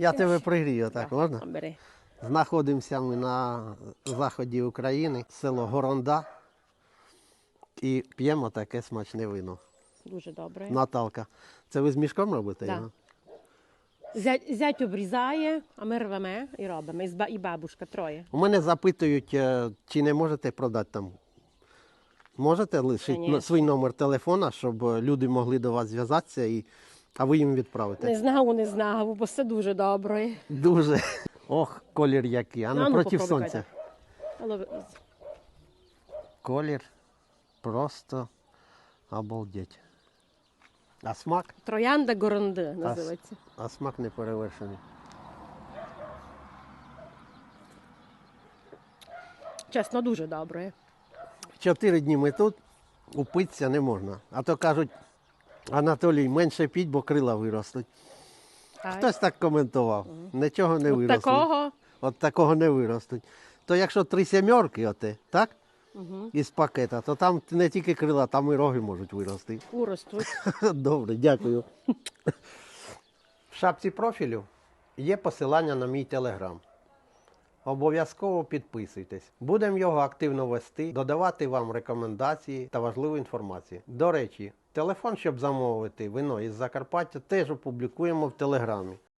Я тебе пригрію, так можна? Бери. Знаходимося ми на заході України, село Горонда. І п'ємо таке смачне вино. Дуже добре. Наталка, це ви з мішком робите? Да. його? Зять, зять обрізає, а ми рвемо і робимо. І, з ба- і бабушка троє. У мене запитують, е, чи не можете продати там. Можете лишити Конечно. свій номер телефона, щоб е, люди могли до вас зв'язатися, і... а ви їм відправите. Не знав, не знав, бо все дуже добре. Дуже. Ох, колір який, а Ну, не ну, проти сонця. Колір просто обалдеть. А смак? Троянда Горонди А, називається. а смак не перевершений. Чесно, дуже добре. Чотири дні ми тут, упитися не можна. А то кажуть, Анатолій, менше піть, бо крила виростуть. Хтось так коментував. Нічого не От такого. От такого не виростуть. То якщо три сімерки, оте, так? Угу. Із пакета, то там не тільки крила, там і роги можуть вирости. Уростуть. Добре, дякую. В шапці профілю є посилання на мій телеграм. Обов'язково підписуйтесь. Будемо його активно вести, додавати вам рекомендації та важливу інформацію. До речі, телефон, щоб замовити вино із Закарпаття, теж опублікуємо в телеграмі.